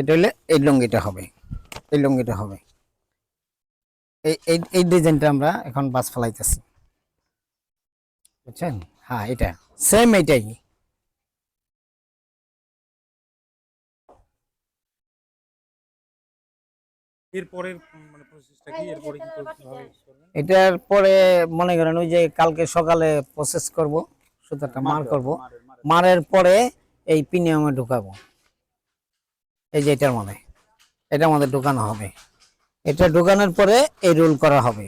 এটা হলে এই লুঙ্গিটা হবে এই লুঙ্গিটা হবে। এই এই এই ডিজাইনটা আমরা এখন বাস ফেলাইতেছি। বুঝছেন? হ্যাঁ এটা। সেম এরপরের মানে প্রসেসটা কি? এরপরে কি করতে হবে? এটার পরে মনে করেন ওই যে কালকে সকালে প্রসেস করব সুতাটা মার করব। মারের পরে এই প্রিমিয়ামে ঢুকাবো। এই যে এটার মধ্যে এটার মধ্যে ঢুকানো হবে। এটা ঢুকানোর পরে এই রোল করা হবে।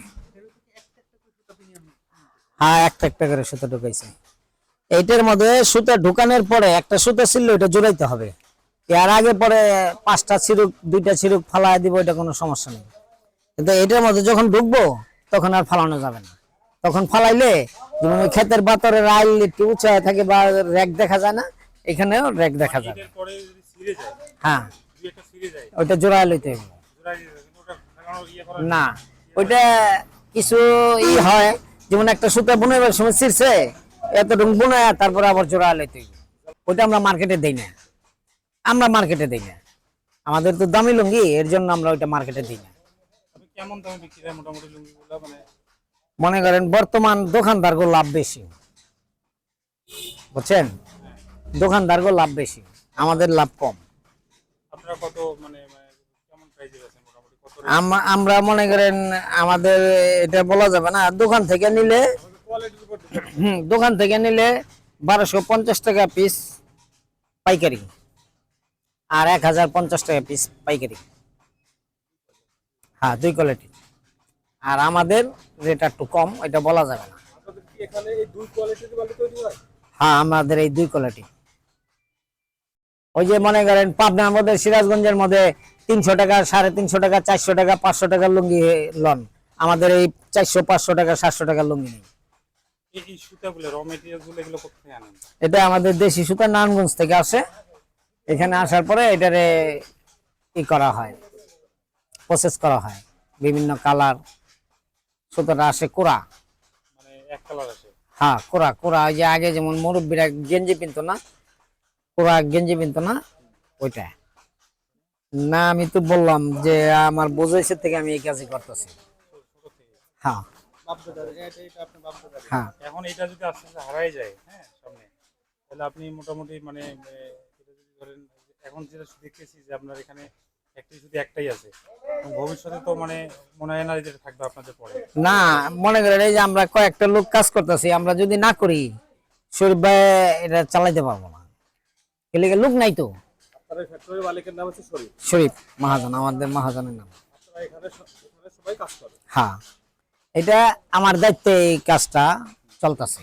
হ্যাঁ একটা একটা করে সুতা ঢুকাইছে। এইটার মধ্যে সুতা ঢুকানোর পরে একটা সুতা ছিল ওটা জোড়াইতে হবে। এর আগে পরে পাঁচটা ছিরুক দুইটা ছিরুক ফালাই দিব, এটা কোনো সমস্যা নেই। কিন্তু এটার মধ্যে যখন ঢুকবো, তখন আর ফালানো যাবে না। তখন ফালাইলে, যেমন ক্ষেতের বাতরে রাইল একটু উঁচায় থাকে বা র্যাক দেখা যায় না, এখানেও র্যাক দেখা যায় হ্যাঁ। ওইটা জোড়ায় লইতে হবে। ইয়ে না। ওইটা কিছু ই হয় যেমন একটা সুতা বুনাইবার সময় ছিঁড়ছে এতটুকু বুনায় তারপরে আবার জোড়ায় লইতে হবে। ওইটা আমরা মার্কেটে দেই না। আমরা মার্কেটে দেই না। আমাদের তো দামি লুঙ্গি এর জন্য আমরা ওইটা মার্কেটে দিই না। কেমন দামে বিক্রি হয় মোটামুটি লুঙ্গিগুলো? মানে মনে করেন বর্তমান দোকানদারগো লাভ বেশি। বুঝছেন? দোকানদারগো লাভ বেশি। আমাদের লাভ কম। আপনারা কত মানে মানে কেমন প্রাইজে আছেন মোটামুটি? কত আমরা মনে করেন আমাদের এটা বলা যাবে না দোকান থেকে নিলে। হুম, দোকান থেকে নিলে বারোশো পঞ্চাশ টাকা পিস পাইকারি আর এক হাজার পঞ্চাশ টাকা পিস পাইকারি। হ্যাঁ দুই কোয়ালিটি আর আমাদের রেট একটু কম এটা বলা যাবে না। হ্যাঁ? আমাদের এই দুই কোয়ালিটি ওই যে মনে করেন পাবনার মধ্যে সিরাজগঞ্জের মধ্যে তিনশো টাকা সাড়ে তিনশো টাকা চারশো টাকা পাঁচশো টাকার লুঙ্গি লন। আমাদের এই চারশো পাঁচশো টাকা সাতশো টাকা লুঙ্গি নেই। এটা আমাদের দেশি সুতা নারায়ণগঞ্জ থেকে আসে। এখানে আসার পরে এটারে ই করা হয় প্রসেস করা হয়। বিভিন্ন কালার সুতাটা আসে কোরা। মানে হ্যাঁ কোরা কোরা। ওই যে আগে যেমন মুরব্বীরা গেঞ্জি পিনতো না কোরা গেঞ্জি পিনতো না? ওইটা না আমি তো বললাম যে আমার বোঝাইছে থেকে আমি এই কাজই করতেছি। হ্যাঁ। হ্যাঁ। এখন এটা যদি আস্তে আস্তে হারাই যায় হ্যাঁ সামনে তাহলে আপনি মোটামুটি মানে এটা যদি ধরেন এখন যেটা দেখতেছি যে আপনার এখানে শুধু একটাই আছে ভবিষ্যতে তো মানে মনে হয় না যেটা থাকবে আপনাদের পরে। না মনে করেন এই যে আমরা কয়েকটা লোক কাজ করতেছি আমরা যদি না করি শরীফ ভাই এটা চালাইতে পারব না। এলাকা লোক নাই তো। আপনার ফ্যাক্টরির মালিকের নাম হচ্ছে শরীফ। মহাজন আমাদের মহাজনের নাম। হ্যাঁ। এটা আমার দায়িত্বে এই কাজটা চলতেছে।